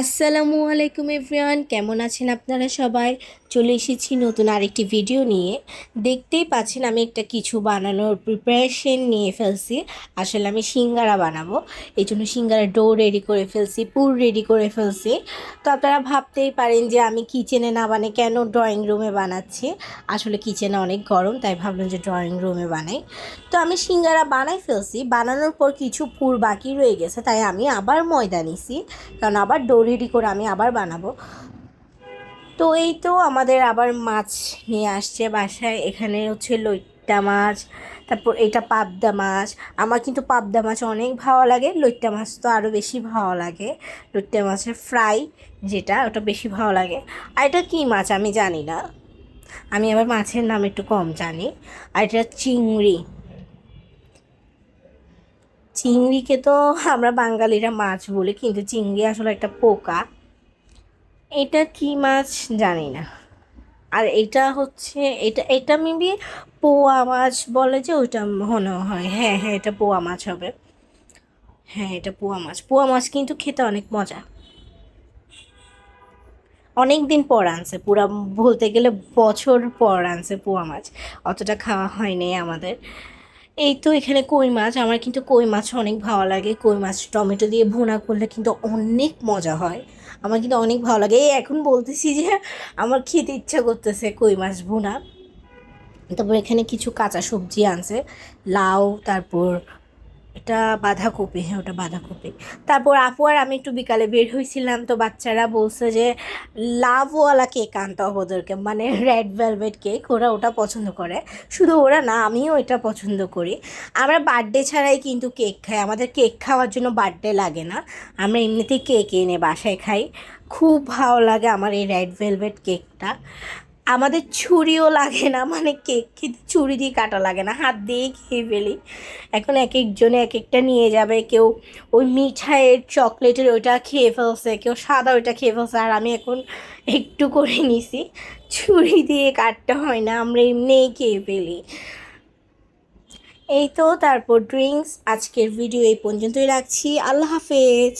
আসসালামু আলাইকুম এভরিওয়ান, কেমন আছেন আপনারা সবাই? চলে এসেছি নতুন আরেকটি ভিডিও নিয়ে। দেখতেই পাচ্ছেন আমি একটা কিছু বানানোর প্রিপারেশন নিয়ে ফেলছি। আসলে আমি সিঙ্গারা বানাবো। এই জন্য সিঙ্গারা ডো রেডি করে ফেলছি, পুর রেডি করে ফেলছি। তো আপনারা ভাবতেই পারেন যে আমি কিচেনে না বানাই, কেন ড্রয়িং রুমে বানাচ্ছি? আসলে কিচেনে অনেক গরম, তাই ভাবলাম যে ড্রয়িং রুমে বানাই। তো আমি সিঙ্গারা বানাই ফেলছি, বানানোর পর কিছু পুর বাকি রয়ে গেছে, তাই আমি আবার ময়দা নিছি। কারণ আবার ডো রেডি করে আমি আবার বানাবো। তো এই তো আমাদের আবার মাছ নিয়ে আসছে বাসায়। এখানে হচ্ছে লইট্টা মাছ, তারপর এটা পাবদা মাছ। আমার কিন্তু পাবদা মাছ অনেক ভালো লাগে। লইট্টা মাছ তো আরও বেশি ভালো লাগে। লইট্টা মাছের ফ্রাই যেটা, ওটা বেশি ভালো লাগে। আর এটা কী মাছ আমি জানি না। আমি আবার মাছের নাম একটু কম জানি। আর এটা চিংড়ি। চিংড়িকে তো আমরা বাঙালিরা মাছ বলি, কিন্তু চিংড়ি আসলে একটা পোকা। এটা কি মাছ জানি না। আর এটা হচ্ছে, এটা এটা মেবি পোয়া মাছ বলে যে ওইটা মনে হয়। হ্যাঁ হ্যাঁ এটা পোয়া মাছ হবে। হ্যাঁ এটা পোয়া মাছ। পোয়া মাছ কিন্তু খেতে অনেক মজা। অনেক দিন পর আনছে, পুরা বলতে গেলে বছর পর আনছে পোয়া মাছ। অতটা খাওয়া হয়নি আমাদের। এই তো এখানে কই মাছ? আমার কিন্তু কই মাছ অনেক ভালো লাগে। কই মাছ টমেটো দিয়ে ভুনা করলে কিন্তু অনেক মজা হয়। আমার কিন্তু অনেক ভালো লাগে। এই এখন বলতেছি যে আমার খেতে ইচ্ছা করতেছে কই মাছ ভুনা। তারপর এখানে কিছু কাঁচা সবজি আনছে। লাউ, তারপর এটা বাঁধাকপি হ্যাঁ ওটা বাঁধাকপি। তারপর আপু আর আমি একটু বিকালে বের হয়েছিলাম তো বাচ্চারা বলছে যে, লাভওয়ালা কেক আনতে হবে ওদেরকে। মানে রেড ভেলভেট কেক ওরা ওটা পছন্দ করে। শুধু ওরা না, আমিও এটা পছন্দ করি। আমরা বার্থডে ছাড়াই কিন্তু কেক খাই। আমাদের কেক খাওয়ার জন্য বার্থডে লাগে না। আমরা এমনিতেই কেক এনে বাসায় খাই। খুব ভালো লাগে আমার এই রেড ভেলভেট কেকটা আমাদের ছুরিও লাগে না মানে কেক খেতে ছুরি দিয়ে কাটা লাগে না, হাত দিয়েই খেয়ে ফেলি। এখন এক একজনে এক একটা নিয়ে যাবে, কেউ ওই মিঠাইয়ের চকলেটের ওইটা খেয়ে ফেলছে, কেউ সাদা ওইটা খেয়ে ফেলছে, আর আমি এখন একটু করে নিছি। ছুরি দিয়ে কাটতে হয় না, আমরা এমনিই খেয়ে ফেলি। এই তো, তারপর ড্রিঙ্কস আজকের ভিডিও এই পর্যন্তই রাখছি, আল্লাহ হাফেজ।